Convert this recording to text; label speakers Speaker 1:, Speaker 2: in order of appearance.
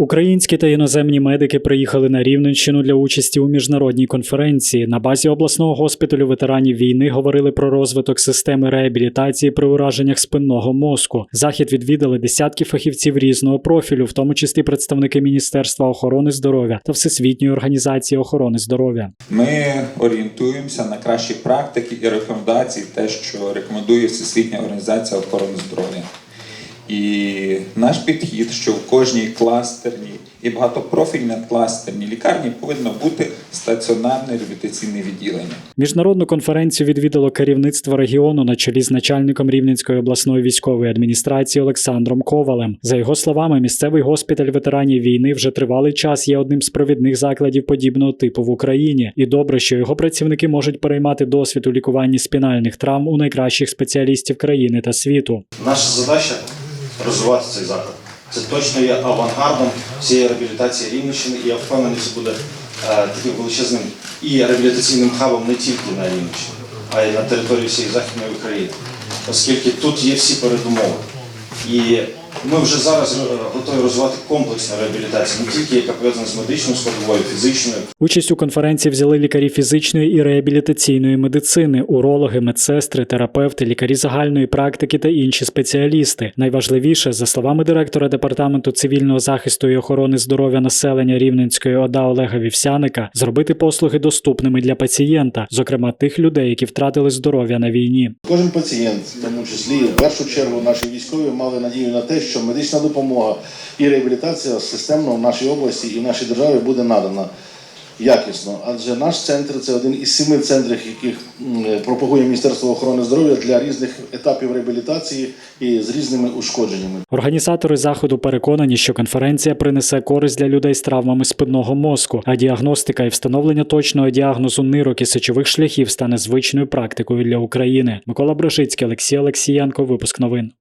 Speaker 1: Українські та іноземні медики приїхали на Рівненщину для участі у міжнародній конференції. На базі обласного госпіталю ветеранів війни говорили про розвиток системи реабілітації при ураженнях спинного мозку. Захід відвідали десятки фахівців різного профілю, в тому числі представники Міністерства охорони здоров'я та Всесвітньої організації охорони здоров'я.
Speaker 2: Ми орієнтуємося на кращі практики і рекомендації, те, що рекомендує Всесвітня організація охорони здоров'я. І наш підхід, що в кожній кластерній і багатопрофільній кластерній лікарні повинно бути стаціонарне реабілітаційне відділення.
Speaker 1: Міжнародну конференцію відвідало керівництво регіону на чолі з начальником Рівненської обласної військової адміністрації Олександром Ковалем. За його словами, місцевий госпіталь ветеранів війни вже тривалий час є одним з провідних закладів подібного типу в Україні, і добре, що його працівники можуть переймати досвід у лікуванні спінальних травм у найкращих спеціалістів країни та світу.
Speaker 3: Наша задача розвивати цей заклад. Це точно є авангардом всієї реабілітації Рівненщини, і я впевнений, це буде е, таким величезним і реабілітаційним хабом не тільки на Рівненщині, а й на території всієї Західної України, оскільки тут є всі передумови. І ми вже зараз е, готові розвивати комплексну реабілітацію, не тільки яка пов'язана з медичною складовою, фізичною,
Speaker 1: Участь у конференції взяли лікарі фізичної і реабілітаційної медицини, урологи, медсестри, терапевти, лікарі загальної практики та інші спеціалісти. Найважливіше, за словами директора департаменту цивільного захисту і охорони здоров'я населення Рівненської ОДА Олега Вівсяника, зробити послуги доступними для пацієнта, зокрема тих людей, які втратили здоров'я на війні.
Speaker 4: Кожен пацієнт, в тому числі в першу чергу наші військові, мали надію на те, що медична допомога і реабілітація системно в нашій області і в нашій державі буде надана якісно. Адже наш центр це один із семи центрів, яких пропагує Міністерство охорони здоров'я для різних етапів реабілітації і з різними ушкодженнями.
Speaker 1: Організатори заходу переконані, що конференція принесе користь для людей з травмами спинного мозку, а діагностика і встановлення точного діагнозу нирок і шляхів стане звичною практикою для України. Микола Брошицький, Олексій Олексієнко. Випуск новин.